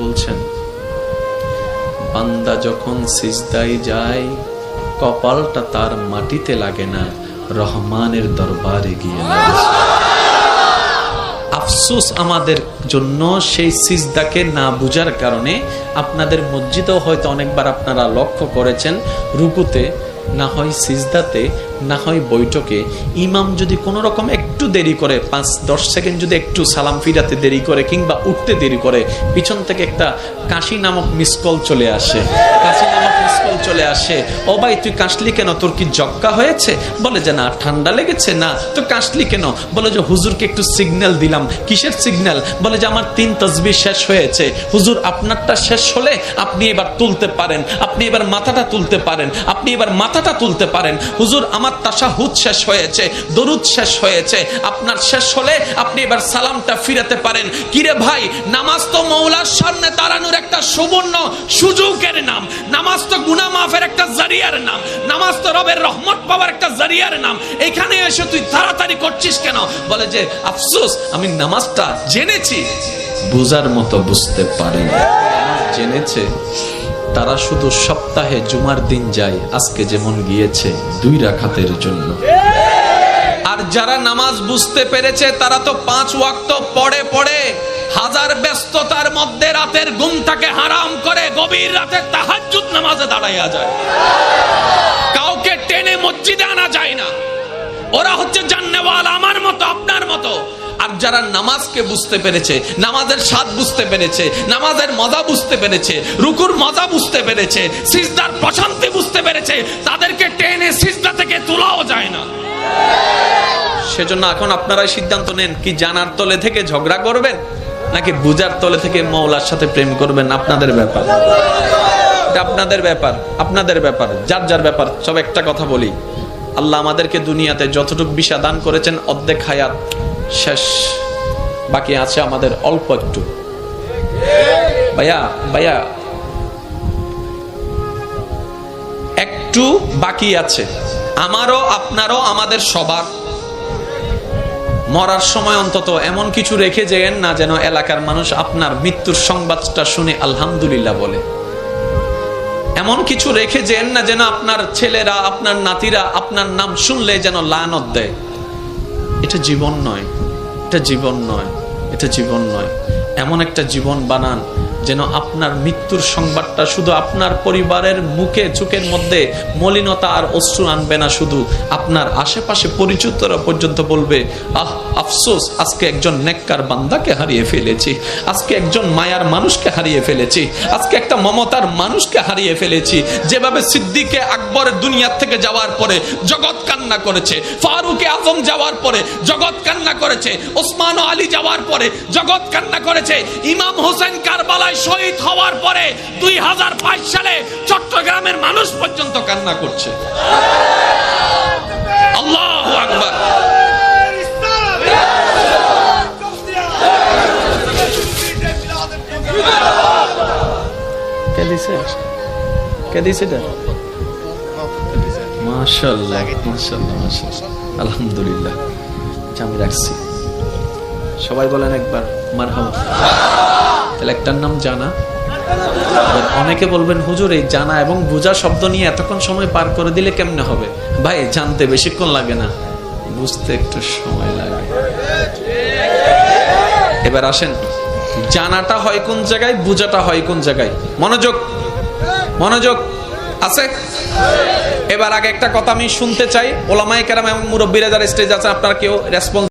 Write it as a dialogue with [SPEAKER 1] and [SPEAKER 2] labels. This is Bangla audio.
[SPEAKER 1] বলছেন, বান্দা যখন যায়, কপালটা তার মাটিতে লাগে না, রহমানের দরবারে গিয়ে আফসোস আমাদের জন্য সেই সিজদাকে না বুঝার কারণে আপনাদের মসজিদেও হয়তো অনেকবার আপনারা লক্ষ্য করেছেন, রুকুতে, না হয় সিজদাতে না হয় বৈঠকে ইমাম যদি কোনো রকম একটু দেরি করে, পাঁচ, দশ সেকেন্ড যদি একটু সালাম ফিরাতে দেরি করে কিংবা উঠতে দেরি করে, পিছন থেকে একটা কাশি নামক মিস কল চলে আসে। কাশি নামক মিস কল চলে আসে। ও ভাই, তুই কাশলি কেন? তোর কি জক্কা হয়েছে? বলে যে, না, ঠান্ডা লেগেছে, না। তো কাশলি কেন? বলে যে, হুজুরকে একটু সিগন্যাল দিলাম। কিসের সিগন্যাল বলে যে, আমার তিন তসবি শেষ হয়েছে। হুজুর, আপনারটা শেষ হলে আপনি এবার তুলতে পারেন। আপনি এবার মাথাটা তুলতে পারেন। আপনি এবার মাথাটা তুলতে পারেন। হুজুর, আমার তাশাহুদ শেষ হয়েছে, দরুদ শেষ হয়েছে। আপনার শেষ হলে আপনি এবার সালামটা ফিরাতে পারেন। কিরে ভাই, নামাজ তো মৌলার সামনে দাঁড়ানোর একটা সুবর্ণ সুযোগের নাম। নামাজ তো গুনা মাফের একটা জারিয়ার নাম। নামাজ তো রবের রহমত পাওয়ার একটা জারিয়ার নাম। এখানে এসে তুই তাড়াতাড়ি করছিস কেন? বলে যে, আফসোস, আমি নামাজটা জেনেছি। বুঝার মতো বুঝতে পারি জেনেছে? তারা শুধু সপ্তাহে জুমার দিন যায়, আজকে যেমন গিয়েছে দুই রাখাতের জন্য। আর যারা নামাজ বুঝতে পেরেছে, তারা তো পাঁচ ওয়াক্ত পড়ে পড়ে হাজার ব্যস্ততার মধ্যে রাতের ঘুমটাকে হারাম করে গভীর রাতে তাহাজ্জুদ নামাজে দাঁড়াইয়া যায়। কাউকে টেনে মসজিদে আনা যায় না। ওরা হচ্ছে জান্নেওয়াল, আমার মতো, আপনার মতো। আর যারা নামাজকে বুঝতে পেরেছে, নামাজের স্বাদ বুঝতে পেরেছে, নামাজের মজা বুঝতে পেরেছে, রুকুর মজা বুঝতে পেরেছে, সিজদার প্রশান্তি বুঝতে পেরেছে, তাদেরকে টেনে সিজদা থেকে তোলাও যায় না। সেজন্য এখন আপনারা সিদ্ধান্ত নেন, কি জানার তলে থেকে ঝগড়া করবেন, নাকি বুজার তলে থেকে মৌলার সাথে প্রেম করবেন? আপনাদের ব্যাপার। আপনাদের ব্যাপার আপনাদের ব্যাপার, যার যার ব্যাপার, সব একটা কথা বলি। আল্লাহ আমাদেরকে দুনিয়াতে যতটুকু বিষা দান করেছেন, অর্ধেক হায়াত শেষ। বাকি আছে আমাদের অল্প একটু। ভাইয়া ভাইয়া। একটু বাকি আছে। আমারও, আপনারও, আমাদের সবার। মরার সময় অন্তত এমন কিছু রেখে যেন না যেন এলাকার মানুষ আপনার মৃত্যুর সংবাদটা শুনে আলহামদুলিল্লাহ বলে। এমন কিছু রেখে যেন না যেন আপনার ছেলেরা, আপনার নাতিরা, আপনার নাম শুনলে যেন লানত দেয়। এটা জীবন নয়। এটা জীবন নয় এটা জীবন নয়। এমন একটা জীবন বানান যেন আপনার মৃত্যুর সংবাদটা শুধু আপনার পরিবারের মুখে, চোখের মধ্যে মলিনতা আর অশ্রু আনবে না, শুধু আপনার আশেপাশে পরিচিতরা পর্যন্ত বলবে, আহ, আফসোস, আজকে একজন নেককার বান্দাকে হারিয়ে ফেলেছি। আজকে একজন মায়ার মানুষকে হারিয়ে ফেলেছি। আজকে একটা মমতার মানুষকে হারিয়ে ফেলেছি। যেভাবে সিদ্দিকে আকবরের দুনিয়ার থেকে যাওয়ার পরে জগৎ কান্না করেছে, ফারুকে আজম যাওয়ার পরে জগৎ কান্না করেছে, ওসমান আলী যাওয়ার পরে জগৎ কান্না করেছে, ইমাম হোসেন কারবালায় শহীদ হওয়ার পরে দুই হাজার বাইশ সালে চট্টগ্রামের মানুষ পর্যন্ত কান্না করছে। আল্লাহ আকবার। কে দিছে? কে দিছে এটা? মাশাআল্লাহ মাশাআল্লাহ মাশাআল্লাহ। আলহামদুলিল্লাহ। আমি রাখছি সবাই বলেন একবার মারহাবা। তাহলে একটার নাম জানা। অনেকে বলবেন, হুজুর, এই জানা এবং বোঝা শব্দ নিয়ে এতক্ষণ সময় পার করে দিলে কেমনে হবে? ভাই, জানতে বেশিক্ষণ লাগে না। বুঝতে একটু সময় লাগে। এবার আসেন। জানাটা হয় কোন জায়গায়, বোঝাটা হয় কোন জায়গায়? মনোযোগ মনোযোগ আছে? এবার আগে একটা কথা আমি শুনতে চাই। ওলামাই কেরাম এবং মুরব্বীরা যারা স্টেজ আছে আপনার কেউ রেসপন্স